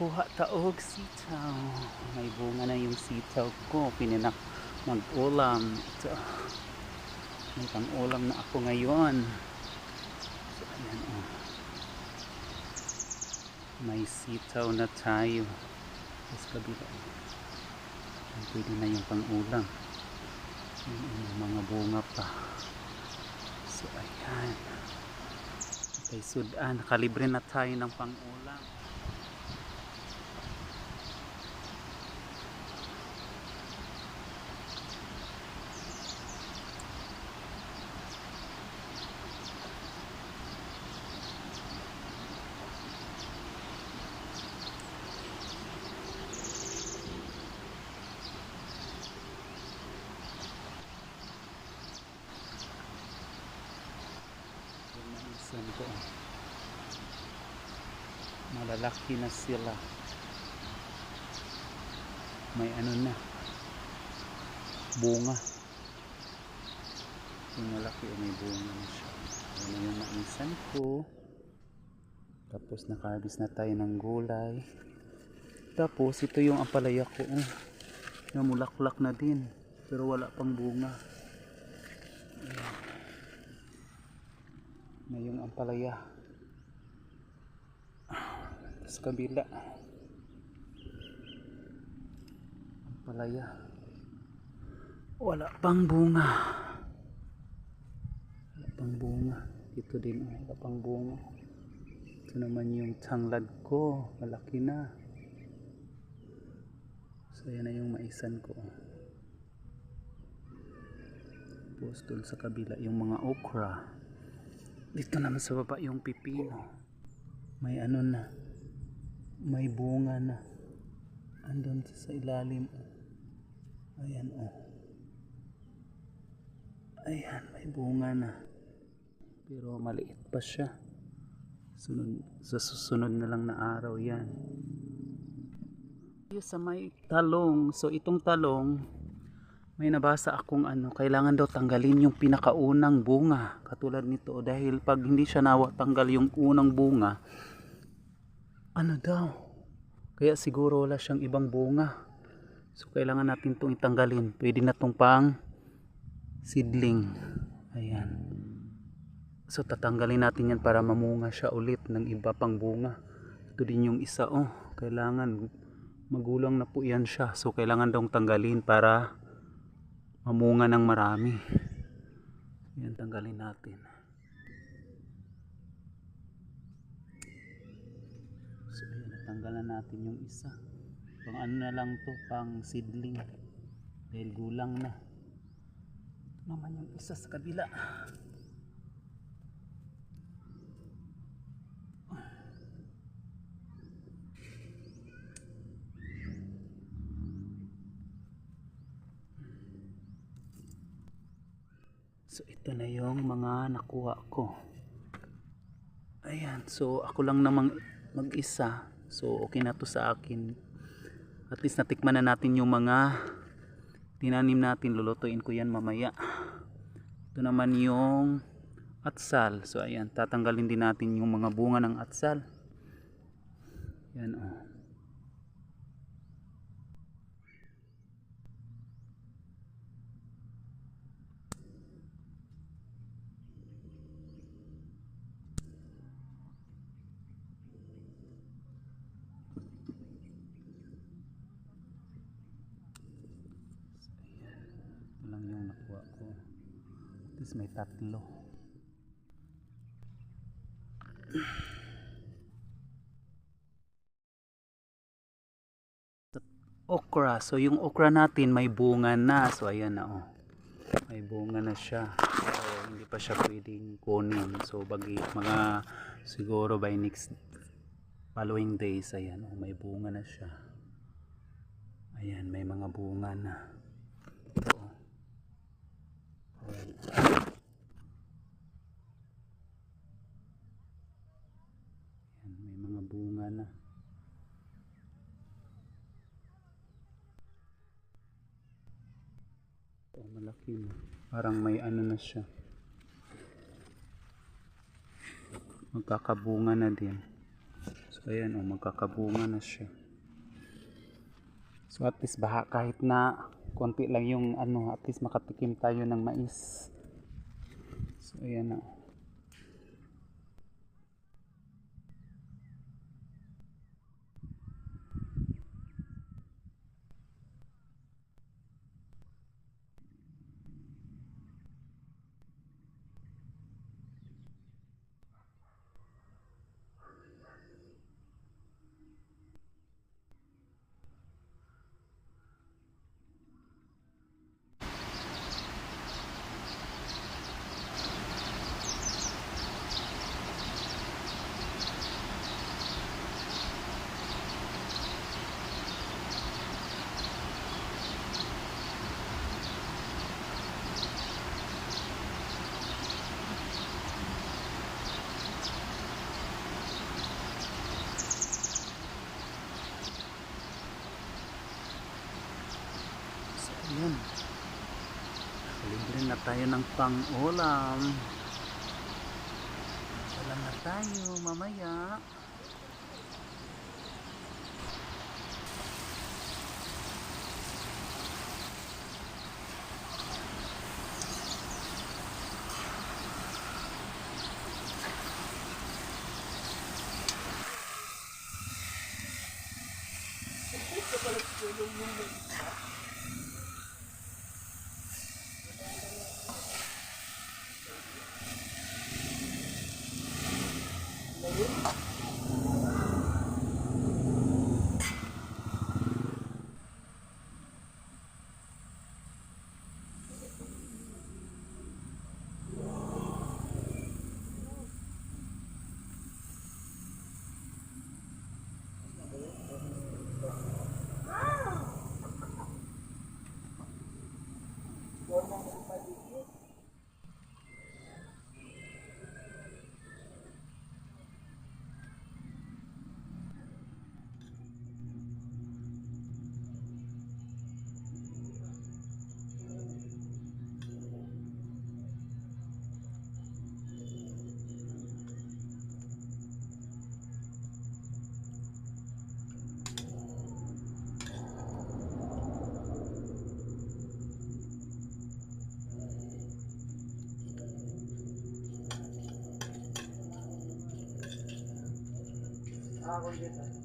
kuha taog sitaw. May bunga na yung sitaw ko. Pininak mag-ulam. Ito. May pang-ulam na ako ngayon. So, ayan oh. May sitaw na tayo. Tapos kabila. Pwede na yung pang-ulam. Ayan, Yung mga bunga pa. So, ayan. Kay Sudan, nakalibre na tayo ng pang-ulam. Yung maisan ko. Malalaki na sila. May ano na. Bunga. Yung malaki o may bunga na siya. Ano yung maisan ko. Tapos nakarbis na tayo ng gulay. Tapos ito yung ampalaya ko. Oh. Namulaklak na din. Pero wala pang bunga. Na yung ampalaya sa kabila. Ampalaya wala pang bunga. Wala pang bunga. Dito din wala pang bunga. Ito naman yung tanglad ko. Malaki na. So yan na yung maisan ko. Tapos dun sa kabila yung mga okra dito naman sa baba yung pipino. May ano na. May bunga na. Andun sa ilalim. oh. Ayan oh. Ayan, may bunga na. Pero maliit pa siya. Sunod, sa susunod na lang na araw yan. Sa may talong. So itong talong, may nabasa akong ano, kailangan daw tanggalin yung pinakaunang bunga. Katulad nito dahil pag hindi siya nawa tanggal yung unang bunga, ano daw? Kaya siguro wala siyang ibang bunga. So kailangan natin itong itanggalin. Pwede na itong pang seedling. Ayan. So tatanggalin natin yan para mamunga siya ulit ng iba pang bunga. Ito din yung isa oh. Kailangan magulang na po yan siya. So kailangan daw tanggalin para mamunga ng marami. Yan, tanggalin natin. So, ayan, natanggalan natin yung isa. Pang ano na lang to, pang seedling. Dahil gulang na. Ito naman yung isa sa kabila. So ito na yung mga nakuha ko. Ayan, so ako lang namang mag-isa. So okay na to sa akin. At least natikman na natin yung mga tinanim natin. Lulutuin ko yan mamaya. Ito naman yung atsal. So ayan, tatanggalin din natin yung mga bunga ng atsal. Yan oh. Ito lang yung nakuha ko. Least may tatlo. Okra. So yung okra natin may bunga na. So ayan na oh. May bunga na siya. So hindi pa siya pwedeng kunin. So bagi mga siguro by next following days ayan oh, may bunga na siya. Ayan, may mga bunga na. Oh. Ayan. May mga bunga na. Ito, malaki na. Parang may ano na siya. Magkakabunga na din. So ayan oh, magkakabunga na siya. So at least baha kahit na konti lang yung ano, at least makatikim tayo ng mais. So ayan na. So ayan. Libre na tayo ng pang-ulam. Ulam na tayo mamaya. Ako dito.